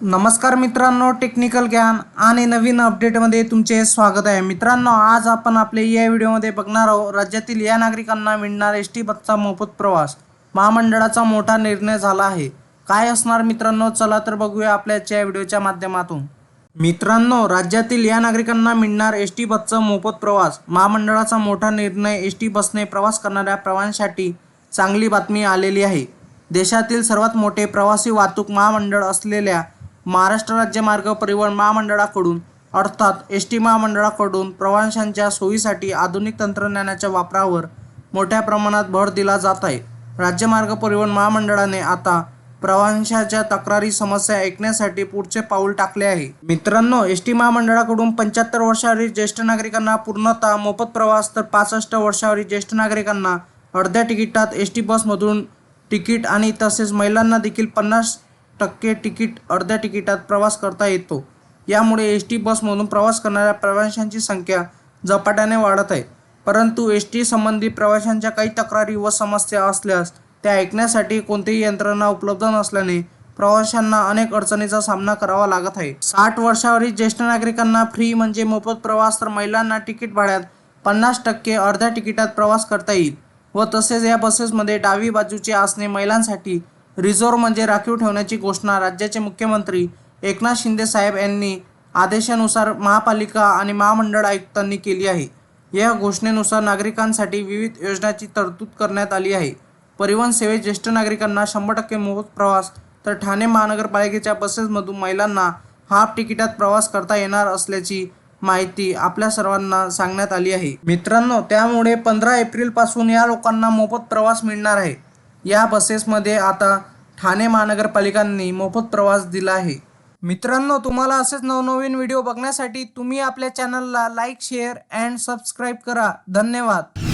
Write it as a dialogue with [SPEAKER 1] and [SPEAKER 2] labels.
[SPEAKER 1] नमस्कार मित्रांनो टेक्निकल ज्ञान आणि नवीन अपडेटमध्ये तुमचे स्वागत आहे. मित्रांनो आज आपण आपले या व्हिडिओमध्ये बघणार आहोत राज्यातील या नागरिकांना मिळणार एस टी बसचा मोफत प्रवास. महामंडळाचा मोठा निर्णय झाला आहे. काय असणार मित्रांनो? चला तर बघूया आपल्या या व्हिडिओच्या माध्यमातून. मित्रांनो राज्यातील या नागरिकांना मिळणार एस टी बसचा मोफत प्रवास. महामंडळाचा मोठा निर्णय एस टी बसने प्रवास करणाऱ्या प्रवाशांसाठी चांगली बातमी आलेली आहे. देशातील सर्वात मोठे प्रवासी वाहतूक महामंडळ असलेल्या महाराष्ट्र राज्य मार्ग परिवहन महामंडळाकडून अर्थात एस टी महामंडळाकडून प्रवाशांच्या सोयीसाठी आधुनिक तंत्रज्ञानाच्या वापरावर मोठ्या प्रमाणात भर दिला जात आहे. राज्य मार्ग परिवहन महामंडळाने आता प्रवाशांच्या तक्रारी समस्या ऐकण्यासाठी पुढचे पाऊल टाकले आहे. मित्रांनो एस टी महामंडळाकडून पंच्याहत्तर वर्षावरील ज्येष्ठ नागरिकांना पूर्णतः मोफत प्रवास तर पासष्ट वर्षावरील ज्येष्ठ नागरिकांना अर्ध्या तिकिटात एस टी बसमधून तिकीट आणि तसेच महिलांना देखील पन्नास टक्के तिकीट अर्ध्या तिकिटात प्रवास करता येतो. यामुळे एस टी बसमधून प्रवास करणाऱ्या प्रवाशांची संख्या झपाट्याने वाढत आहे. परंतु एस टी संबंधी प्रवाशांच्या काही तक्रारी व समस्या असल्यास त्या ऐकण्यासाठी कोणतीही यंत्रणा उपलब्ध नसल्याने प्रवाशांना अनेक अडचणीचा सामना करावा लागत आहे. साठ वर्षावरील ज्येष्ठ नागरिकांना फ्री म्हणजे मोफत प्रवास तर महिलांना तिकीट भाड्यात पन्नास टक्के अर्ध्या तिकिटात प्रवास करता येईल व तसेच या बसेसमध्ये डावी बाजूची आसने महिलांसाठी रिझर्व्ह म्हणजे राखीव ठेवण्याची घोषणा राज्याचे मुख्यमंत्री एकनाथ शिंदे साहेब यांनी आदेशानुसार महापालिका आणि महामंडळ आयुक्तांनी केली आहे. या घोषणेनुसार नागरिकांसाठी विविध योजनांची तरतूद करण्यात आली आहे. परिवहन सेवेत ज्येष्ठ नागरिकांना शंभर टक्के मोफत प्रवास तर ठाणे महानगरपालिकेच्या बसेसमधून महिलांना हाफ तिकिटात प्रवास करता येणार असल्याची माहिती आपल्या सर्वांना सांगण्यात आली आहे. मित्रांनो त्यामुळे पंधरा एप्रिलपासून या लोकांना मोफत प्रवास मिळणार आहे. या बसेसमध्ये आता ठाणे महानगरपालिकांनी मोफत प्रवास दिला आहे. मित्रांनो तुम्हाला असेच नवनवीन व्हिडिओ बघण्यासाठी तुम्ही आपल्या चॅनलला लाईक शेअर अँड सबस्क्राईब करा. धन्यवाद.